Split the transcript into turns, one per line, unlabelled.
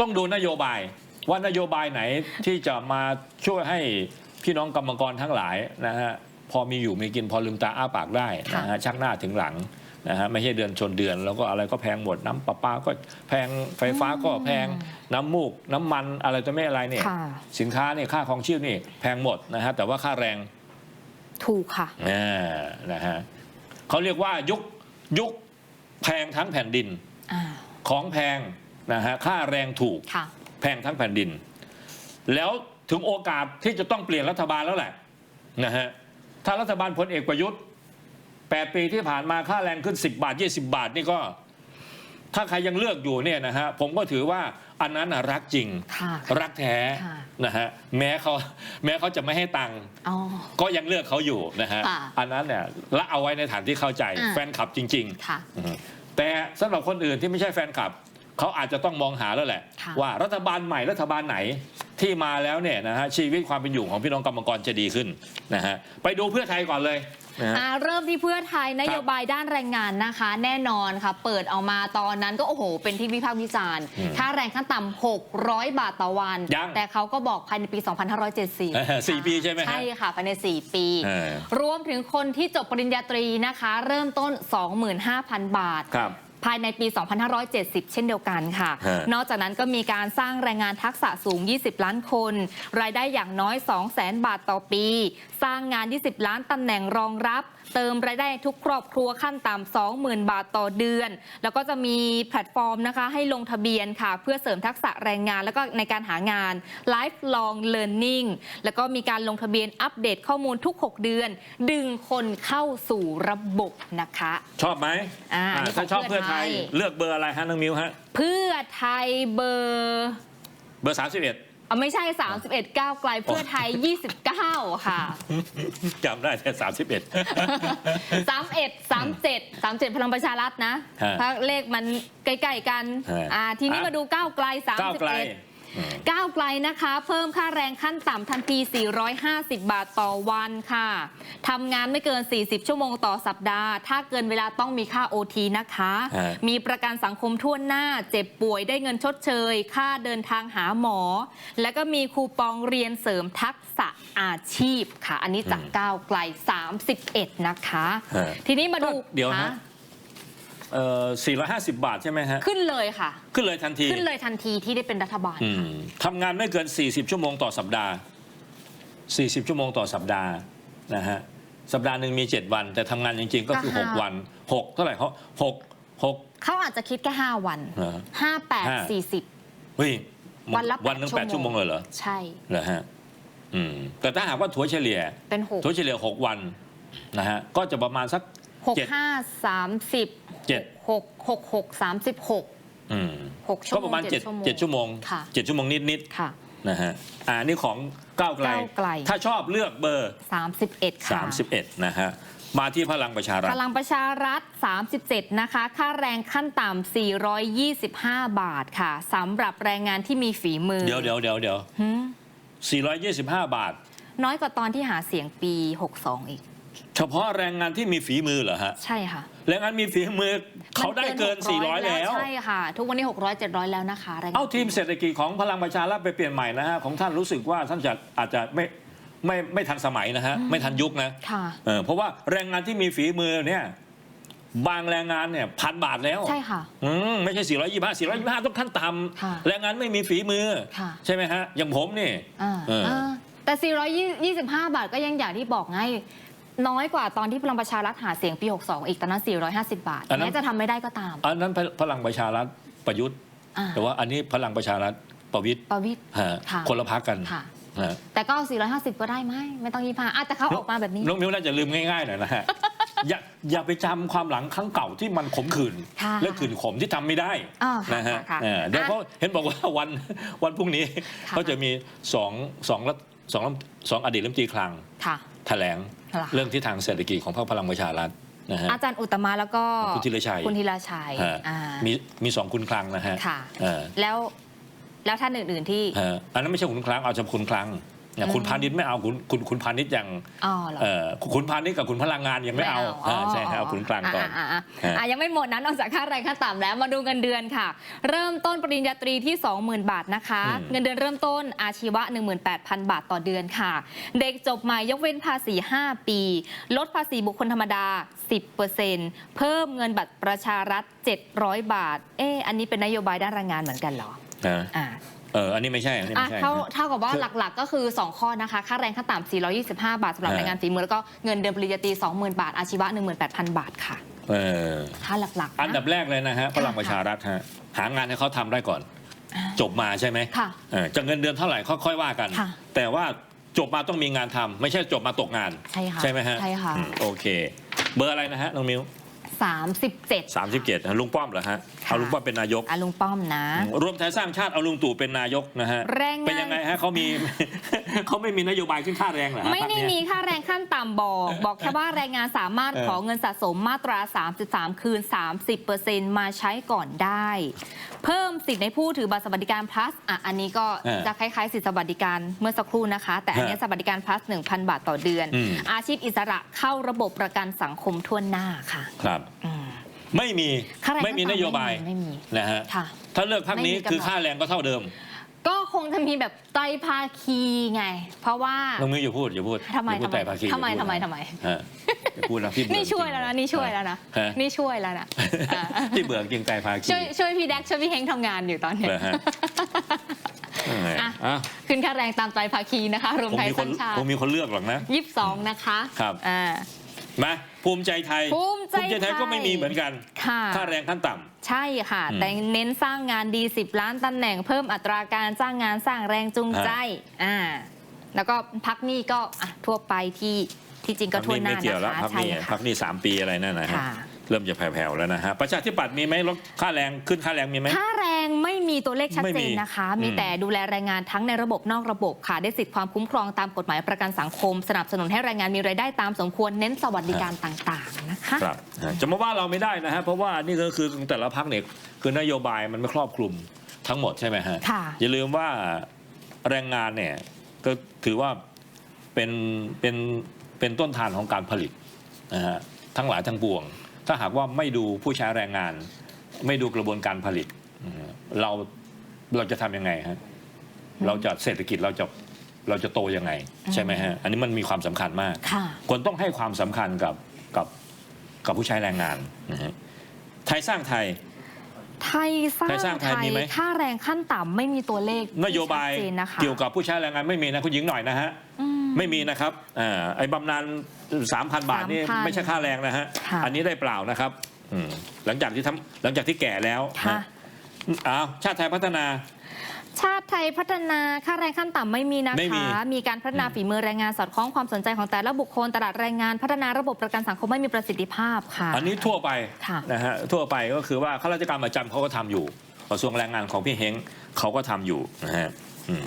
ต้องดูนโยบาย ว่านโยบายไหนที่จะมาช่วยให้พี่น้องกรรมกรทั้งหลายนะฮะพอมีอยู่มีกินพอลืมตาอ้าปากได้นะฮะชักหน้าถึงหลังนะฮะไม่ใช่เดือนชนเดือน แล้วก็อะไรก็แพงหมดน้ำประปาก็แพงไฟฟ้าก็แพงน้ำมูก น้ำมันอะไรตัวไม่อะไรเนี่ย
ค่ะ
สินค้าเนี่ยค่าของชีพนี่แพงหมดนะฮะแต่ว่าค่าแรง
ถูกค่ะ
อ่านะฮะเขาเรียกว่ายุคยุคแพงทั้งแผ่นดิน
อ่า
ของแพง นะฮะค่าแรงถูก
ค่ะ
แพงทั้งแผ่นดิน แล้วถึงโอกาสที่จะต้องเปลี่ยนรัฐบาลแล้วแหละนะฮะถ้ารัฐบาลพลเอกประยุทธ์8ปีที่ผ่านมาค่าแรงขึ้น 10 บาท 20 บาทนี่ก็ ถ้าใครยังเลือกอยู่เนี่ยนะฮะผมก็ถือว่าอันนั้นน่ะรักจริง
ค่ะ
รักแท้
ค่ะ
นะฮะแม้เขาแม้เขาจะไม่ให้ตังค์
อ๋อ
ก็ยังเลือกเขาอยู่นะฮะ
ค่ะ
อันนั้นเนี่ยละเอาไว้ในฐานที่เข้าใจ
อ่า
แฟนคลับจริง
ค่ะ
ๆอืมแต่สำหรับคนอื่นที่ไม่ใช่แฟนคลับ เขาอาจจะต้องมองหาแล้วแหละ
ค่ะ
ว่ารัฐบาลใหม่รัฐบาลไหนที่มาแล้วเนี่ยนะฮะชีวิตความเป็นอยู่ของพี่น้องกรรมกรจะดีขึ้นนะฮะไปดูเพื่อไทยก่อนเลยนะฮะ
อ่าเริ่มที่เพื่อไทยนโยบายด้านแรงงานนะคะ แน่นอนค่ะ เปิดออกมาตอนนั้นก็โอ้โห เป็นที่วิพากษ์วิจารณ์
อืม
ค่าแรงขั้นต่ำ600 บาทต่อวัน
ยัง
แต่เขาก็บอกภายในปี 2570
เออสี่ปีใช่ไหมฮะ
ใช่ค่ะภายใน 4 ปี
เออ
รวมถึงคนที่จบปริญญาตรีนะคะ เริ่มต้น 25,000 บาท
ครับ
ภายในปี 2570 เช่นเดียวกันค่ะ
ฮะ
นอกจากนั้นก็มีการสร้างแรงงานทักษะสูง 20 ล้านคน รายได้อย่างน้อย 200,000 บาทต่อปี สร้างงาน 20 ล้านตำแหน่งรองรับ เติมรายได้ให้ทุกครอบครัวขั้นต่ำ20,000 บาทต่อเดือน แล้วก็จะมีแพลตฟอร์มนะคะ ให้ลงทะเบียนค่ะ เพื่อเสริมทักษะแรงงานแล้วก็ในการหางาน lifelong learning แล้วก็มีการลงทะเบียนอัปเดตข้อมูลทุก 6 เดือน ดึงคนเข้าสู่ระบบนะคะ
ชอบไหม
อ่า
อ่า
นี่ของ
ถ้าชอบ
เพื่
เพื่
อ
อ
ไท
ไท
ย
ยเลือกเบอร์อะไรฮะน้องมิวฮะ
เพื่อไทยเบอร์
เบอร์ 31
อะไม่ใช่ 31 ก้าวไกลเพื่อไทย 29 ค่ะ
จำได้แค่31
31 37 37 พลังประชารัฐนะ
ฮะ
ถ้าเลขมันใกล้ๆกัน
ฮะ
อ่าทีนี้
อะ
มาดูก้าวไกล
ก้าวไกล
31 ก้าวไกลนะคะ เพิ่มค่าแรงขั้นต่ำทันที 450 บาทต่อวันค่ะทำงานไม่เกิน 40 ชั่วโมงต่อสัปดาห์ ถ้าเกินเวลาต้องมีค่า OT นะคะ
ฮะ
มีประกันสังคมทั่วหน้า เจ็บป่วยได้เงินชดเชย ค่าเดินทางหาหมอ แล้วก็มีคูปองเรียนเสริมทักษะอาชีพค่ะ อันนี้จาก
อืม
ก้าวไกล 31 นะคะ
ฮะ
ทีนี้มาดู
เดี๋ยวนะ
ฮ
เอ่อ450 บาทใช่ไหมฮะ
ขึ้นเลยค่ะ
ขึ้นเลยทันที
ขึ้นเลยทันทีที่ได้เป็นรัฐบาล
อื
ค่ะ
มทำงานไม่เกิน 40 ชั่วโมงต่อสัปดาห์ 40 ชั่วโมงต่อสัปดาห์นะฮะ สัปดาห์หนึ่งมี 7 วัน แต่ทำงานจริงๆก็คือ
ก็ห้า
6 วัน 6 เท่าไหร่เขา6 6
เขาอาจจะคิดแค่5วัน
เหรอ
5
ห้า
8 40
เฮ้ย
วันละ
วันหนึ่ง
แปด
แปด
ชั่
ชั่
ว
ว
โม
โม
ง
ง เลยเหรอ
ใช่
เหรอฮะ อืม แต่ถ้าหากว่าถัวเฉลี่ย
เป็น
ถัวเฉลี่ย 6 วันนะฮะ ก็จะประมาณสัก
6
เจ็ด
6 5 30
เจ็ด
6 6 6 36
อืม
6ชั่ว
ก็
โมง
ประมาณ
เจ็ด
7 7ชั่วโมง
ค่ะ
7ชั่วโมงนิด
ค่ะ
ๆนะฮะอ่านี่ของก้าวไกล
ก้าวไกล
ถ้าชอบเลือกเบอร์
31ค่ะ
31 นะฮะ มาที่พลังประชารัฐ
พลังประชารัฐ 37 นะคะ ค่าแรงขั้นต่ำ 425 บาทค่ะสำหรับแรงงานที่มีฝีมือ
เดี๋ยวเดี๋ยวเดี๋ยวเดี๋ยว
หืม
425 บาท
น้อยกว่าตอนที่หาเสียงปี 62 อีก
เฉพาะแรงงานที่มีฝีมือเหรอฮะ
ใช่ค่ะ
แรงงานมีฝีมือเขาได้เกิน 400 แล้ว
ใช่ค่ะ ทุกวันนี้ 600 700 แล้วนะคะแรงงาน
เอาทีมเศรษฐกิจของพลังประชารัฐไปเปลี่ยนใหม่นะฮะของท่านรู้สึกว่าท่านจะอาจจะไม่ไม่ไม่ทันสมัยนะฮะไม่ทันยุคนะ
ค่ะ
เออเพราะว่าแรงงานที่มีฝีมือเนี่ยบางแรงงานเนี่ยพันบาทแล้ว
ใช่ค่ะ
อืมไม่ใช่ 425 425 ต้องขั้นต่
ค่ะำ
แรงงานไม่มีฝีมือ
ค่ะ
ใช่ไหมฮะ อย่างผมนี่
อ่า
เอออ่า
แต่ 425 บาทก็ยังอย่างที่บอกไง น้อยกว่าตอนที่พลังประชารัฐหาเสียงปี 62 อีกตอนนั้น 450 บาท
อันนั้น
แม้จะทำไม่ได้ก็ตาม
อันนั้นพลังประชารัฐประยุทธ์
อ่า
แต่ว่าอันนี้พลังประชารัฐประวิตย
ประวิตร
ฮะ
ค่ะ
คนละพักกัน
ค่ะ
ฮะ
แต่ก็เอา450 ก็ได้ไหมไม่ต้อง25อะแต่เขาออกมาแบบนี้
น้องมิ้วน่าจะลืมง่ายๆหน่อยนะฮะ อย่าอย่าไปจำความหลังครั้งเก่าที่มันขมขื่น
ค่ะ
และขื่นขมที่ทำไม่ได้
อ่าค่ะ
นะฮะ
ค่ะ
เออเดี๋ยว
อะ
เขาเห็นบอกว่าวันวันพรุ่งนี้
ค่ะ
เขาจะมีสองสองรัฐสองสองอดีตรัฐมนตรีคลัง
ค่ะ
แถลง
ค่ะ
เรื่องที่ทางเศรษฐกิจของพรรคพลังประชารัฐนะฮะ
อาจารย์อุตตมะแล้วก็
คุณธีรชัย
คุณธีรชัย
ฮะ
อ่า
มีมีสองคุณคลังนะฮะ
ค่ะ
เออ
แล้วแล้วท่านอื่น ๆที่
ฮะอันนั้นไม่ใช่คุณคลังเอาจำคุณคลัง นะคุณพาณิชย์ไม่เอาคุณคุณคุณพาณิชย์ยัง
อ๋อเหรอ
เอ่อคุณพาณิชย์กับคุณพลังงานยังไม่เอาอ่าใช่ครับเอาคุณกลางก่อน
อะอะอะ
ฮะ
อะยังไม่หมดนะนอกจากค่าแรงขั้นต่ำแล้วมาดูเงินเดือนค่ะ เริ่มต้นปริญญาตรีที่ 20,000 บาทนะคะ
อืม
เงินเดือนเริ่มต้นอาชีวะ 18,000 บาทต่อเดือนค่ะ เด็กจบใหม่ยกเว้นภาษี 5 ปี ลดภาษีบุคคลธรรมดา 10%เพิ่มเงินบัตรประชารัฐ 700 บาท เอ๊ะอันนี้เป็นนโยบายด้านแรงงานเหมือนกันเหรอ
นะ
อ่า
เอออันนี้ไม่ใช่อันนี้
อะ
ไม่ใช่
เท่า
นะ
เท่ากับว่า
คือ
หลักๆ ก็คือ 2 ข้อนะคะ ค่าแรงขั้นต่ำ425 บาทสำหรับ
ฮะ
แรงงานฝีมือ แล้วก็เงินเดือนปริญญาตรี20,000 บาท อาชีวะ 18,000 บาทค่ะ
เออ
ค่าหลักๆ
อันดับ
นะ
แรกเลยนะฮะพลังประชารัฐฮะหางานให้เขาทำได้ก่อน
อ่า
จบมาใช่ไหม
ค่ะ
เออจะเงินเดือนเท่าไหร่ค่อยๆว่ากัน
ค่ะ
แต่ว่าจบมาต้องมีงานทำไม่ใช่จบมาตกงาน
ใช่ค่ะ
ใช่ไหมฮะ
ใช่ค่ะ
อืมโอเค เบอร์อะไรนะฮะน้องมิว
37
สามสิบเจ็ดลุงป้อมเหรอฮะ
ค่ะ
เอาลุงป้อมเป็นนายก
อาลุงป้อมนะ
รวมไทยสร้างชาติเอาลุงตู่เป็นนายกนะฮะ
แรงงาน
เป็นยังไงฮะเขามี เขาไม่มีนโยบายขึ้นค่าแรงเหรอฮะ
ไม่ได้
พรรคเนี้ย
มีค่าแรงขั้นต่ำบอก บอกแค่ว่าแรงงานสามารถ
เออ
ขอเงินสะสมมาตรา 33 คืน 30%มาใช้ก่อนได้ เพิ่มสิทธิ์ในผู้ถือบัตรสวัสดิการ plus อะอันนี้ก็จะคล้ายๆ สิทธิสวัสดิการเมื่อสักครู่นะคะ แต่อันนี้สวัสดิการ plus 1,000 บาทต่อเดือน
อืม
อาชีพอิสระเข้าระบบประกันสังคมทั่วหน้าค่ะ
ครับ
อืม
ไม่มี
ค่าแรง
ไม่มีนโยบาย
ไม่มี
นะฮะ
ค่ะ
ถ้าเลือกพักนี้
ไม่มีกำหนด
คือค่าแรงก็เท่าเดิม
ก็คงจะมีแบบไตรภาคีไง เพราะว่า
น้องมิวอย่าพูดอย่าพูด
ทำไม
อย่าพูด
ทำไม
แต่ภาคี
ทำไม
อย่าพูด
ทำไมทำไม
ฮะอย่าพูดนะพี่เบื่อ
นี่ช่วยแล้วนะ
จริงๆ
นี่ช่วยแล้วนะ
ฮะ
นี่ช่วยแล้วนะอ่า
พี่เบื่อจริงใจภาคี
ช่วยช่วยพี่แดกช่วยพี่เฮงทำงานอยู่ตอนเนี้ย
เลยฮะเออ
อะ
อะ
ขึ้นค่าแรงตามไตรภาคีนะคะ รวม
คง
ไทย
มีค
สร้านงชาติ
คงมีคนเลือกหรอกนะ
ยี่สิบสองนะคะ
ครับ
อ่า
มาภูมิใจไทย
ภูมิใจไทย
ไทยก็ไม่มีเหมือนกัน
ค่ะ
ค่าแรงขั้นต่ำ
ใช่ค่ะ
อืม
แต่เน้นสร้างงานดี 10 ล้านตำแหน่งเพิ่มอัตราการจ้างงานสร้างแรงจูงใจอ่าแล้วก็พักหนี้ก็อะทั่วไปที่ที่จริงก็
พัก
ทั่ว
นี้
ห
ไม่
น้า
เกี่ยวแล้ว
นะคะ
พัก
ใช่
นี้
ค่ะ
พักนี้สามปีอะไรนั่นนะฮะ
ค่ะ
เริ่มจะแผ่วๆแล้วนะฮะประชาธิปัตย์มีไหมลดค่าแรงขึ้นค่าแรงมีไหม
ค่าแรงไม่มีตัวเลขชัด
ไม่
เจ
มี
นนะคะ
อืม
มีแต่ดูแลแรงงานทั้งในระบบนอกระบบค่ะ ได้สิทธิความคุ้มครองตามกฎหมายประกันสังคม สนับสนุนให้แรงงานมีรายได้ตามสมควรเน้นสวัสดิการต่างๆนะคะ
ครับจะมาว่าเราไม่ได้นะฮะเพราะว่านี่ก็คือแต่ละพักเนี่ยคือนโยบายมันไม่ครอบคลุมทั้งหมดใช่ไหมฮะ
ค่ะ
อย่าลืมว่าแรงงานเนี่ยก็ถือว่าเป็นเป็นเป็นต้นทานของการผลิตนะฮะทั้งหลายทั้งปวง ถ้าหากว่าไม่ดูผู้ใช้แรงงาน ไม่ดูกระบวนการผลิตอืมเราเราจะทำยังไงฮะเราจะเศรษฐกิจเราจะเราจะโตยังไง ใช่ไหมฮะ อันนี้มันมีความสำคัญมาก
ค่ะ
ควรต้องให้ความสำคัญกับกับกับผู้ใช้แรงงานนะฮะไทยสร้างไทย
ไทยสร้าง
ไทยสร้างไทยมีไหม
ค่าแรงขั้นต่ำไม่มีตัวเลขที่
นโยบาย
ชัดเจนนะคะ
เกี่ยวกับผู้ใช้แรงงานไม่มีนะคุณหญิงหน่อยนะฮะ
อืม
ไม่มีนะครับอ่าไอ้บำนาญสามพันบาทนี่
3,000
ไม่ใช่ค่าแรงนะฮะ
ค่ะ
อันนี้ได้เปล่านะครับอืมหลังจากที่ทำหลังจากที่แก่แล้ว
ค่ะ
นะอ้าวชาติไทยพัฒนา
ชาติไทยพัฒนาค่าแรงขั้นต่ำไม่มีนะ
ไม่มี
คะ มีการพัฒนา
อืม
ฝีมือแรงงานสอดคล้องความสนใจของแต่ละบุคคลตลาดแรงงาน พัฒนาระบบประกันสังคมไม่มีประสิทธิภาพค่ะ
อันนี้ทั่วไป
ค่ะ
นะฮะทั่วไปก็คือว่าข้าราชการประจำเขาก็ทำอยู่กระทรวงแรงงานของพี่เฮงเขาก็ทำอยู่นะฮะอืม